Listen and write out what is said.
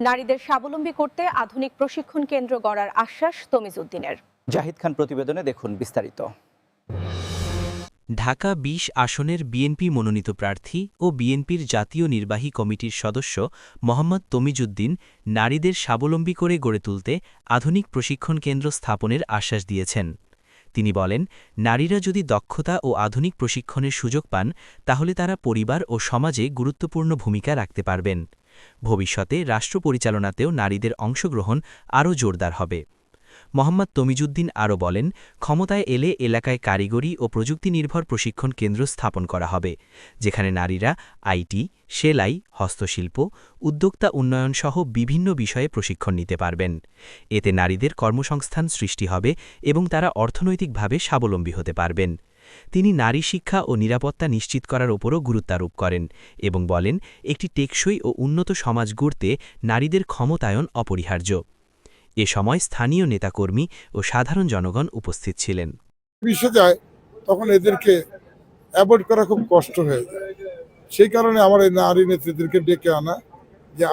নারীদের স্বাবলম্বী করতে আধুনিক প্রশিক্ষণ কেন্দ্র গড়ার আশ্বাস তমিজউদ্দিনের। জাহিদ খান প্রতিবেদনে দেখুন বিস্তারিত। ঢাকা বিশ আসনের বিএনপি মনোনীত প্রার্থী ও বিএনপির জাতীয় নির্বাহী কমিটির সদস্য মোহাম্মদ তমিজুদ্দিন নারীদের স্বাবলম্বী করে গড়ে তুলতে আধুনিক প্রশিক্ষণ কেন্দ্র স্থাপনের আশ্বাস দিয়েছেন। তিনি বলেন নারীরা যদি দক্ষতা ও আধুনিক প্রশিক্ষণের সুযোগ পান তাহলে তারা পরিবার ও সমাজে গুরুত্বপূর্ণ ভূমিকা রাখতে পারবেন। ভবিষ্যতে রাষ্ট্র পরিচালনাতেও নারীদের অংশগ্রহণ আরও জোরদার হবে। মোহাম্মদ তমিজুদ্দিন আরও বলেন, ক্ষমতায় এলে এলাকায় কারিগরি ও প্রযুক্তি নির্ভর প্রশিক্ষণ কেন্দ্র স্থাপন করা হবে, যেখানে নারীরা আইটি, সেলাই, হস্তশিল্প, উদ্যোক্তা উন্নয়ন সহ বিভিন্ন বিষয়ে প্রশিক্ষণ নিতে পারবেন। এতে নারীদের কর্মসংস্থান সৃষ্টি হবে এবং তারা অর্থনৈতিকভাবে স্বাবলম্বী হতে পারবেন। তিনি নারী শিক্ষা ও নিরাপত্তা নিশ্চিত করার ওপরও গুরুত্বারোপ করেন এবং বলেন, একটি টেকসই ও উন্নত সমাজ গড়তে নারীদের ক্ষমতায়ন অপরিহার্য। এ সময় স্থানীয় নেতাকর্মী ও সাধারণ জনগণ উপস্থিত ছিলেন। তখন এদেরকে অ্যাভয়েড করা খুব কষ্ট হয়ে যায়। সেই কারণে আমার এই নারী নেত্রীদেরকে ডেকে আনা যে